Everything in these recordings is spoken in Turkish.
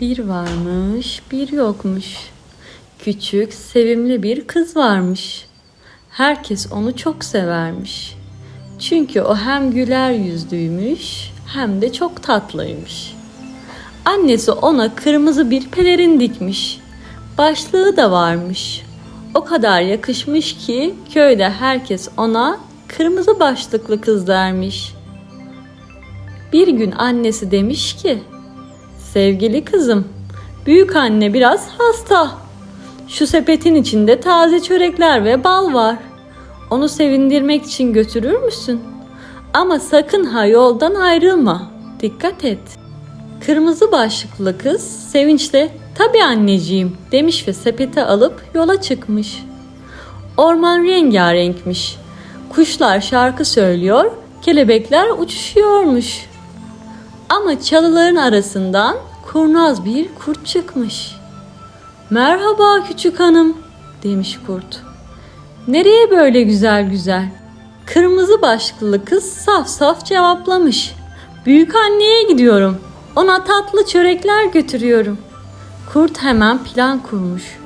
Bir varmış, bir yokmuş. Küçük, sevimli bir kız varmış. Herkes onu çok severmiş. Çünkü o hem güler yüzlüymüş hem de çok tatlıymış. Annesi ona kırmızı bir pelerin dikmiş. Başlığı da varmış. O kadar yakışmış ki köyde herkes ona kırmızı başlıklı kız dermiş. Bir gün annesi demiş ki, Sevgili kızım, büyük anne biraz hasta. Şu sepetin içinde taze çörekler ve bal var. Onu sevindirmek için götürür müsün? Ama sakın ha yoldan ayrılma. Dikkat et. Kırmızı başlıklı kız sevinçle tabii anneciğim demiş ve sepeti alıp yola çıkmış. Orman rengarenkmiş. Kuşlar şarkı söylüyor, kelebekler uçuşuyormuş. Ama çalıların arasından kurnaz bir kurt çıkmış. Merhaba küçük hanım demiş kurt. Nereye böyle güzel güzel? Kırmızı başlıklı kız saf saf cevaplamış. Büyük anneye gidiyorum. Ona tatlı çörekler götürüyorum. Kurt hemen plan kurmuş.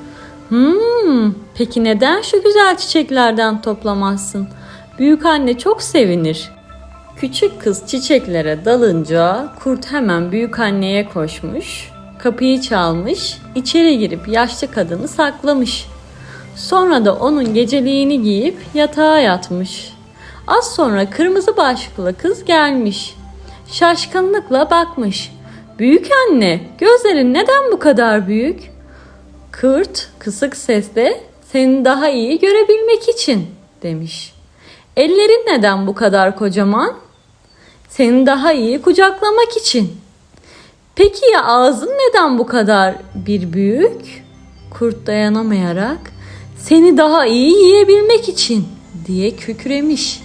Hmm, peki neden şu güzel çiçeklerden toplamazsın? Büyük anne çok sevinir. Küçük kız çiçeklere dalınca kurt hemen büyük anneye koşmuş, kapıyı çalmış, içeri girip yaşlı kadını saklamış. Sonra da onun geceliğini giyip yatağa yatmış. Az sonra kırmızı başlıklı kız gelmiş. Şaşkınlıkla bakmış. Büyük anne, gözlerin neden bu kadar büyük? Kurt kısık sesle seni daha iyi görebilmek için demiş. Ellerin neden bu kadar kocaman? Seni daha iyi kucaklamak için. Peki ya ağzın neden bu kadar bir büyük? Kurt dayanamayarak seni daha iyi yiyebilmek için diye kükremiş.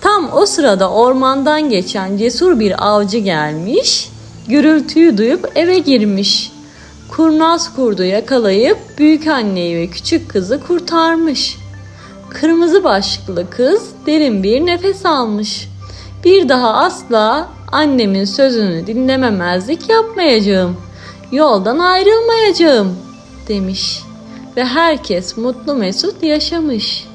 Tam o sırada ormandan geçen cesur bir avcı gelmiş, gürültüyü duyup eve girmiş. Kurnaz kurdu yakalayıp büyük anneyi ve küçük kızı kurtarmış. Kırmızı başlıklı kız derin bir nefes almış. Bir daha asla annemin sözünü dinlememezlik yapmayacağım. Yoldan ayrılmayacağım demiş ve herkes mutlu mesut yaşamış.